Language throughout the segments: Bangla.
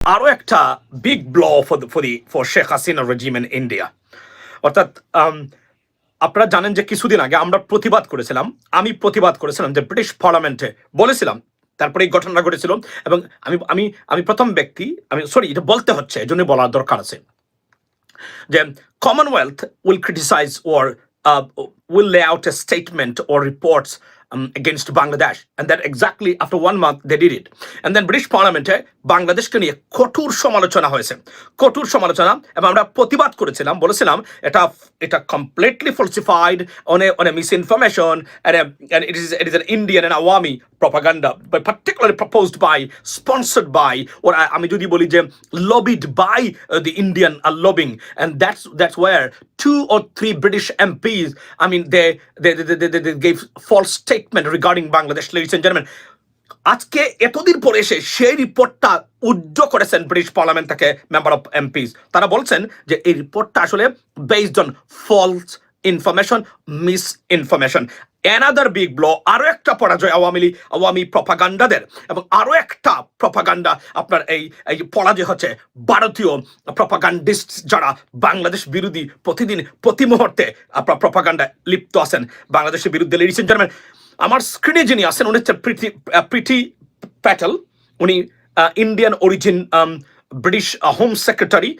আরও একটা big blow for for the for Sheikh Hasina regime in India অর্থাৎ um, আপনারা জানেন যে কিছুদিন আগে আমরা প্রতিবাদ করেছিলাম আমি প্রতিবাদ করেছিলাম যে ব্রিটিশ পার্লামেন্টে বলেছিলাম তারপরে এই ঘটনা ঘটেছিল এবং আমি আমি আমি প্রথম ব্যক্তি আমি সরি এটা বলতে হচ্ছে এজন্য বলার দরকার আছে। যে Commonwealth will criticise or will lay out a statement or reports um, against Bangladesh. And that exactly after one month they did it. And then British Parliament বাংলাদেশকে নিয়ে কঠোর সমালোচনা হয়েছে কঠোর সমালোচনা এবং আমরা প্রতিবাদ করেছিলাম বলেছিলাম এটা এটা completely falsified on on misinformation it is it is an Indian and Awami propaganda but particularly proposed by sponsored by or I- আমি যদি বলি যে lobbied by uh, the Indian uh, lobbying and that's that's where two or three British MPs I mean they they they, they, statement regarding Bangladesh, ladies and gentlemen. আজকে এতদিন পরে এসে সেই রিপোর্টটা উজ্জ করেছেন ব্রিটিশ পার্লামেন্ট থেকে মেম্বার অফ এমপিস তারা বলছেন যে এই রিপোর্টটা আসলে based on false information misinformation another big ব্ল আরও একটা পরাজয় আওয়ামী লীগ, আওয়ামী প্রপাগান্ডাদের এবং আরও একটা প্রপাগান্ডা আপনার এই এই পরাজয় হচ্ছে ভারতীয় প্রপাগান্ডিস্ট যারা বাংলাদেশ বিরোধী প্রতিদিন, প্রতি মুহূর্তে আপনার প্রপাগান্ডা লিপ্ত আছেন। বাংলাদেশের বিরুদ্ধে লেডিস এন্ড জেন্টলম্যান আমার স্ক্রিনে যিনি আছেন উনি হচ্ছে প্রীতি প্রীতি প্যাটেল। উনি Indian origin British home secretary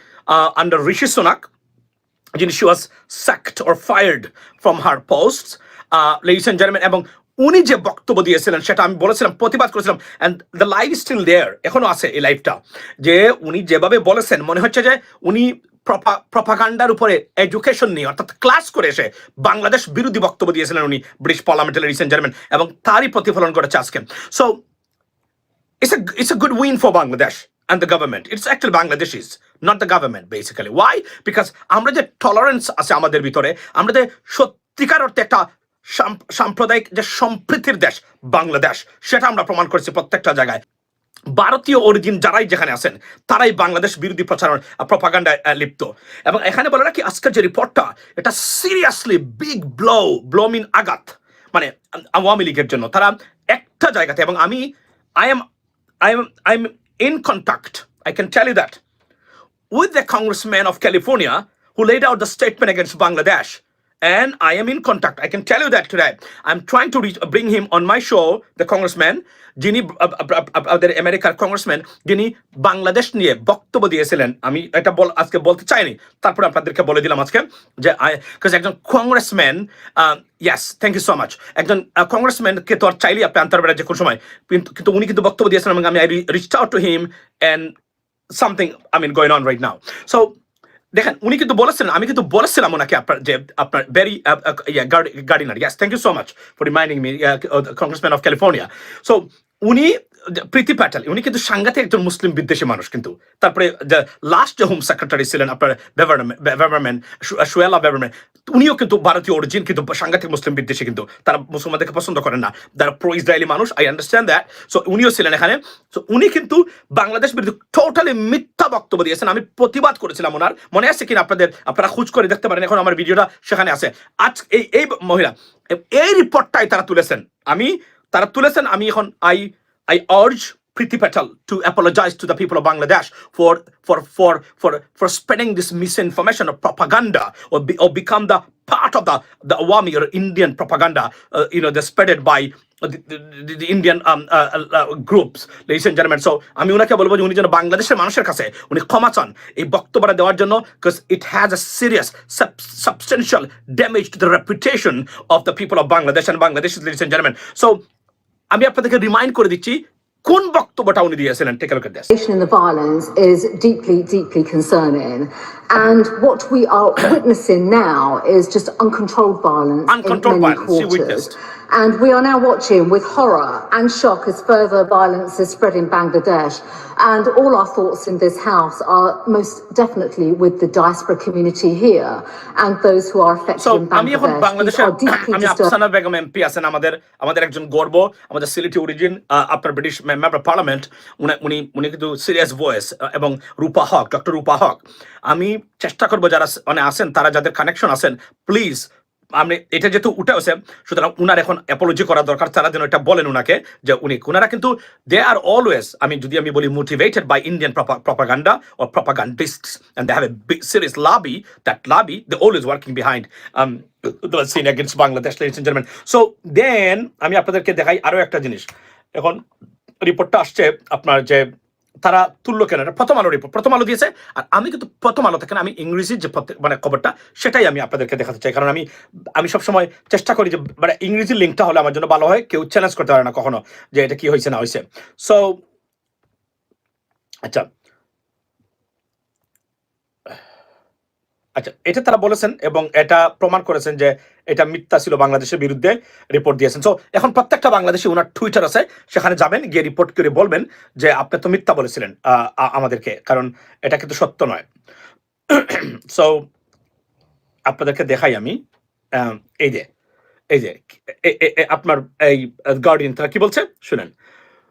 under Rishi Sunak যিনি was sacked or fired from her post uh, ladies and gentlemen এবং উনি যে বক্তব্য দিয়েছিলেন সেটা আমি বলেছিলাম প্রতিবাদ করেছিলাম and the live still there এখনও আছে এই লাইভটা যে উনি যেভাবে বলেছেন মনে হচ্ছে যে উনি প্রপাগান্ডার উপরে এডুকেশন নিয়ে অর্থাৎ ক্লাস করে এসে বাংলাদেশ বিরোধী বক্তব্য দিয়েছিলেন উনি ব্রিটিশ পার্লামেন্টের এন্ড জেন্টলম্যান এবং তারই প্রতিফলন করেছে আজকে so it's a it's a good win for Bangladesh and the government. It's actually Bangladeshis, not the government, basically. Why? Because আমরা যে টলারেন্স আছে আমাদের ভিতরে আমরা যে সত্যিকার অর্থে একটা সাম- সাম্প্রদায়িক যে সম্প্রীতির দেশ বাংলাদেশ সেটা আমরা প্রমাণ করেছি প্রত্যেকটা জায়গায় ভারতীয় অরিজিন যারাই যেখানে আছেন, তারাই বাংলাদেশ বিরোধী প্রচারণ প্রপাগান্ডায় লিপ্ত এবং এখানে বলে রাখি, আজকের যে রিপোর্টটা এটা seriously big blow blow mean আঘাত মানে আওয়ামী লীগের জন্য তারা একটা জায়গাতে, এবং আমি I am I am I'm in contact. I can tell you that, with the congressman of California who laid out the statement against Bangladesh. And I am in contact. I can tell you that today. I'm trying to reach, bring him on my show, the congressman, যিনি আমাদের আমেরিকার কংগ্রেসম্যান যিনি বাংলাদেশ নিয়ে বক্তব্য দিয়েছিলেন। আমি এটা বল আজকে বলতে চাইনি। তারপরে আপনাদেরকে বলে দিলাম আজকে যে একজন congressman yes thank you so much একজন কংগ্রেসম্যানকে তো আর চাইলেই আপনি আনতে পারবেন যে কোনো সময়। কিন্তু কিন্তু উনি কিন্তু বক্তব্য দিয়েছিলেন আমি I reach out to him and something I mean going on right now so দেখেন, উনি কিন্তু বলেছিলেন, আমি কিন্তু বলেছিলাম ওনাকে আপনার যে, আপনার Barry Gardiner yes thank you so much for reminding me congressman of California so উনি প্রীতি প্যাটেল, উনি কিন্তু সাংঘাতিক একজন মুসলিম বিদ্বেষী মানুষ কিন্তু। তারপরে লাস্ট যে হোম সেক্রেটারি ছিলেন আপনার বেভারম্যান সুয়েলা বেভারম্যান, উনিও কিন্তু ভারতীয় অরিজিন কিন্তু সাংঘাতিক মুসলিম বিদ্বেষী কিন্তু। তারা মুসলমানদেরকে পছন্দ করেন না। তারা প্রো ইসরায়েলি মানুষ আই আন্ডারস্ট্যান্ড দ্যাট সো উনিও ছিলেন এখানে। সো উনি কিন্তু বাংলাদেশ বিরুদ্ধে টোটালি মিথ্যা বক্তব্য দিয়েছেন। আমি প্রতিবাদ করেছিলাম ওনার। মনে আছে কিনা আপনাদের? আপনারা খুঁজ করে দেখতে পারেন। এখন আমার ভিডিওটা সেখানে আছে। আজ এই এই মহিলা, এই রিপোর্টটাই তারা তুলেছেন। আমি, তারা তুলেছেন, আমি এখন I I urge Priti Patel to apologize to the people of Bangladesh for for for for for spreading this misinformation or propaganda or be, or become the part of the the Awami or Indian propaganda uh, you know they're spreaded by the, the, the Indian um, uh, uh, groups ladies and gentlemen so আমি ওনাকে বলবো যে উনি যেন বাংলাদেশের মানুষের কাছে উনি ক্ষমা চান এই বক্তব্যটা দেওয়ার জন্য because it has a serious sub- substantial damage to the reputation of the people of Bangladesh and Bangladesh ladies and gentlemen so আমি আপনাদেরকে রিমাইন্ড করে দিচ্ছি কোন বক্তব্যটা উনি দিয়েছিলেন take look at this in the violence is deeply, deeply concerning. And what we are witnessing now is just uncontrolled violence Uncontrolled in many violence, she quarters. And we are now watching with horror and shock as further violence is spread in Bangladesh. And all our thoughts in this house are most definitely with the diaspora community here and those who are affected so in Bangladesh. আমি. আফসানা বেগম এমপি আছেন আমাদের আমাদের একজন গর্ব আমাদের সিলেটি অরিজিন আপনার ব্রিটিশ মেম্বার পার্লামেন্ট উনি উনি কিন্তু সিরিয়াস ভয়েস এবং রূপা হক ডক্টর রূপা হক আমি চেষ্টা করব যারা মানে আছেন তারা যাদের কানেকশন আছেন প্লিজ আপনি, এটা যেহেতু উঠেছে সুতরাং উনার এখন অ্যাপোলজি করা দরকার, তারা যেন এটা বলেন উনাকে, যে উনি, উনারা কিন্তু দে আর অলওয়েজ আমি যদি আমি বলি motivated by Indian propaganda O propagandist and they have a big serious lobby that lobby they always working behind scene against Bangladesh German so then আমি আপনাদেরকে দেখাই আরও একটা জিনিস। এখন রিপোর্টটা আসছে আপনার যে তারা তুললো কেন? এটা প্রথম আলো রিপোর্ট প্রথম আলো দিয়েছে। আর আমি কিন্তু প্রথম আলো থেকে আমি ইংরেজি যে মানে খবরটা, সেটাই আমি আপনাদেরকে দেখাতে চাই। কারণ আমি আমি সবসময় চেষ্টা করি যে মানে ইংরেজি লিঙ্কটা হলে আমার জন্য ভালো হয়। কেউ চ্যালেঞ্জ করতে পারে না কখনো যে এটা কি হয়েছে, না হয়েছে। সো আচ্ছা। আচ্ছা এটা তারা বলেছেন এবং এটা প্রমাণ করেছেন যে এটা মিথ্যা ছিল বাংলাদেশের বিরুদ্ধে রিপোর্ট দিয়েছেন। সো এখন প্রত্যেকটা বাংলাদেশে ওনার টুইটার আছে, সেখানে যাবেন, গিয়ে রিপোর্ট করে বলবেন যে, আপনি তো মিথ্যা বলেছিলেন আমাদেরকে। কারণ এটা কিন্তু সত্য নয়। সো আপনাদেরকে দেখাই আমি এই যে এই যে আপনার এই গার্ডিয়ান তারা কি বলছে? শুনেন।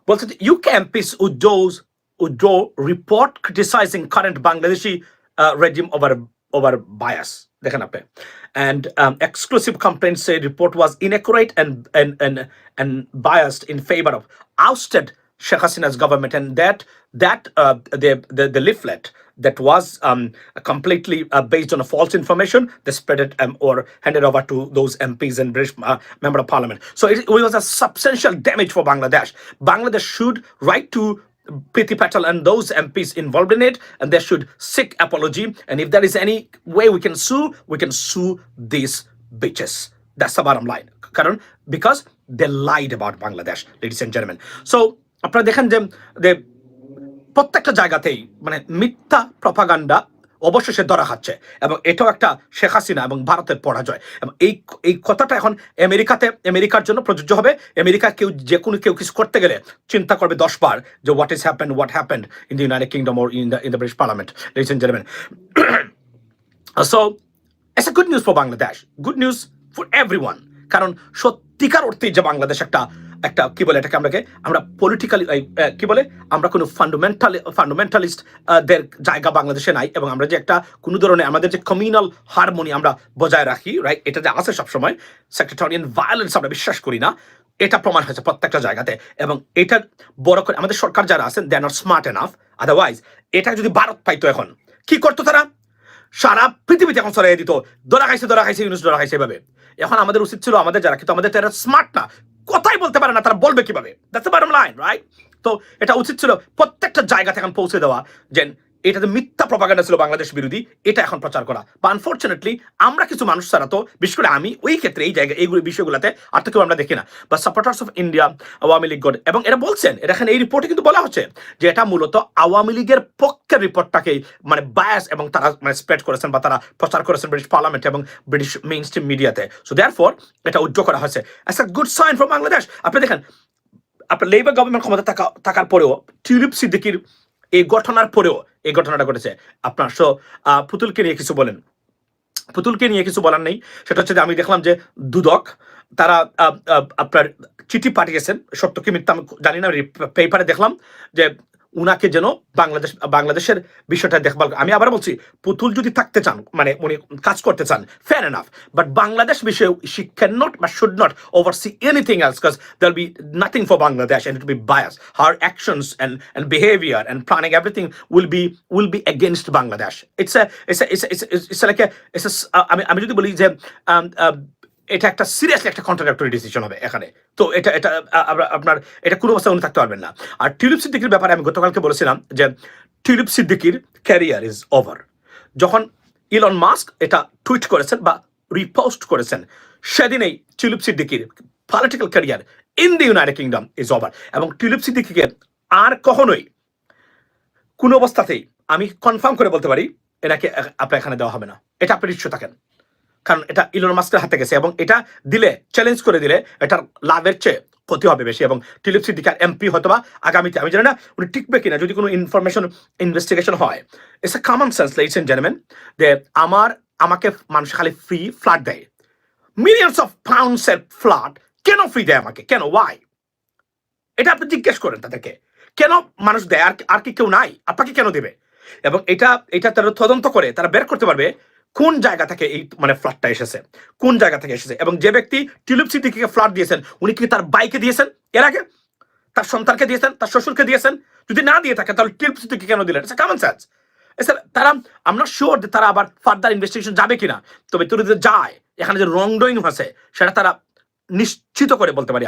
বলছে ইউ ক্যাম্পিস উদ্যোজ উদ্যো report criticising current Bangladeshi regime over over bias দেখেন আপনি and um, exclusive complaints say report was inaccurate and and and and biased in favor of ousted Sheikh Hasina's government, and that that uh, the, the the leaflet that was um, completely uh, based on a false information, they spread it um, or handed over to those MPs and British uh, member of parliament. So it, it was a substantial damage for Bangladesh. Bangladesh should write to Priti Patel and those MPs involved in it, and they should seek apology. And if there is any way we can sue, we can sue these bitches. That's the bottom line. কারণ because they lied about Bangladesh, ladies and gentlemen. So আপনারা দেখেন যে যে প্রত্যেকটা জায়গাতেই মানে মিথ্যা প্রপাগান্ডা অবশেষে ধরা খাচ্ছে। এবং এটাও একটা শেখ হাসিনা এবং ভারতের পরাজয়। এবং এই এই কথাটা এখন আমেরিকাতে, আমেরিকার জন্য প্রযোজ্য হবে। আমেরিকা কেউ, যে কোনো কেউ কিছু করতে গেলে চিন্তা করবে দশ বার যে what is happen what happen in the United Kingdom or in the in the British parliament ladies and gentleman so it's a good news for Bangladesh good news for everyone কারণ সত্যিকার অর্থে যে বাংলাদেশ একটা একটা, কি বলে এটাকে আমরাকে, আমরা পলিটিক্যালি কি বলে, আমরা কোনো ফান্ডামেন্টাল ফান্ডামেন্টালিস্ট দের জায়গা বাংলাদেশে নাই এবং আমরা যে একটা কোনো ধরনের আমাদের যে কমিউনাল হারমোনি আমরা বজায় রাখি রাইট এটা যে আছে সবসময় সেক্রেটারিয়ান ভায়োলেন্স আমরা বিশ্বাস করি না, এটা প্রমাণ হয়েছে প্রত্যেকটা জায়গাতে এবং এটা বড় করে, আমাদের সরকার যারা আছেন they are smart enough otherwise এটা যদি ভারত পাইতো এখন, কি করতো তারা? সারা পৃথিবীতে এখন ছড়াই দিত দরা খাইছে দরা খাইছে, ইউনুস দরা খাইছে এভাবে। এখন আমাদের উচিত ছিল আমাদের যারা, কিন্তু আমাদের তারা স্মার্ট না কথাই বলতে পারে না, তারা বলবে কীভাবে? দ্যাটস দ্য লাইন রাইট তো এটা উচিত ছিল প্রত্যেকটা জায়গাতে এখন পৌঁছে দেওয়া যে এটা যে মিথ্যা প্রপাগান্ডা ছিল বাংলাদেশ বিরোধী, এটা এখন প্রচার করা। বা আনফর্চুনেটলি আমরা কিছু মানুষ ছাড়া তো, বিশেষ করে আমি, ওই ক্ষেত্রে এই জায়গায় এইগুলো বিষয়গুলোতে আর তো কেউ আমরা দেখি না। বা supporters of India Awami League এবং এটা বলছেন এটা এখানে এই রিপোর্টে কিন্তু বলা হচ্ছে যে এটা মূলত আওয়ামী লীগের পক্ষের রিপোর্টটাকেই মানে বায়াস এবং তারা মানে স্প্রেড করেছেন বা তারা প্রচার করেছেন ব্রিটিশ পার্লামেন্ট এবং ব্রিটিশ মেইন স্ট্রিম মিডিয়াতে সো দেয়ার ফর এটা উজ্জ্ব করা হয়েছে। A good sign for Bangladesh আপনি দেখেন, আপনার লেবার গভর্নমেন্ট ক্ষমতা থাকা থাকার পরেও টিউলিপ সিদ্দিকির এই ঘটনার পরেও এই ঘটনাটা ঘটেছে। আপনার সো পুতুলকে নিয়ে কিছু বলেন। পুতুলকে নিয়ে কিছু বলার নেই। সেটা হচ্ছে যে আমি দেখলাম যে দুদক, তারা আপনার চিঠি পাঠিয়েছেন। সত্য কি মিথ্যা আমি জানি না পেপারে দেখলাম যে উনাকে যেন বাংলাদেশ, বাংলাদেশের বিষয়টা দেখভাল আমি আবার বলছি, পুতুল যদি থাকতে চান মানে উনি কাজ করতে চান fan and of but Bangladesh বিষয়ে শি ক্যান নট বা should not oversee anything else cause they'll be nothing for Bangladesh and be bias her actions and and behaviour and planning everything will be will be against Bangladesh it's a it's a it's a it's a like a it's আমি আমি যদি বলি যে um, uh, এটা একটা সিরিয়াসলি একটা কন্ট্রাডাক্টরি ডিসিশন হবে এখানে। তো এটা এটা আপনার, এটা কোনো অবস্থায় উনি থাকতে পারবেন না। আর টিউলিপ সিদ্দিকির ব্যাপারে আমি গতকালকে বলেছিলাম যে টিউলিপ সিদ্দিকির ক্যারিয়ার ইজ ওভার যখন ইলন মাস্ক এটা টুইট করেছেন বা রিপোস্ট করেছেন সেদিনেই টিউলিপ সিদ্দিকির political career in the United Kingdom is over এবং টিউলিপ সিদ্দিকিকে আর কখনোই কোনো অবস্থাতেই আমি কনফার্ম করে বলতে পারি, এটাকে আপনার এখানে দেওয়া হবে না। এটা আপনি নিশ্চয় থাকেন। কারণ এটা ইলন মাস্কের হাতে গেছে এবং এটা দিলে চ্যালেঞ্জ করে দিলে এটার লাভের চেয়ে ক্ষতি হবে বেশি এবং টিলিপ সিদ্দিকার এমপি হয়তো বা আগামীতে, আমি জানি না উনি টিকবে কিনা যদি কোনো ইনফরমেশন ইনভেস্টিগেশন হয়। It's a common sense ladies and gentleman যে আমার, আমাকে মানুষ খালি ফ্রি ফ্ল্যাট দেয়। মিলিয়নস অফ পাউন্ডস এর ফ্ল্যাট কেন ফ্রি দেয় আমাকে? কেন? ওয়াই এটা আপনি জিজ্ঞেস করেন তাদেরকে। কেন মানুষ দেয়? আর আর কি কেউ নাই? আপনাকে কেন দেবে? এবং এটা এটা তারা তদন্ত করে, তারা বের করতে পারবে কোন জায়গা থেকে এই মানে ফ্ল্যাটটা এসেছে? কোন জায়গা থেকে এসেছে? এবং যে ব্যক্তি টিউলিপ সিদ্দিকিকে ফ্ল্যাট দিয়েছেন, উনি কি তার বাইকে দিয়েছেন? এর আগে? তার সন্তানকে দিয়েছেন? তার শ্বশুরকে দিয়েছেন? যদি না দিয়ে থাকে, তাহলে টিউলিপ সিদ্দিকি কেন দিলেন? এটা কমন সেন্স তারা আমরা শিওর যে তারা আবার ফার্দার ইনভেস্টিগেশন যাবে কিনা, তবে যদি যায়। এখানে যে রং ডয়িং হয়েছে, সেটা তারা নিশ্চিত করে বলতে পারি আমি।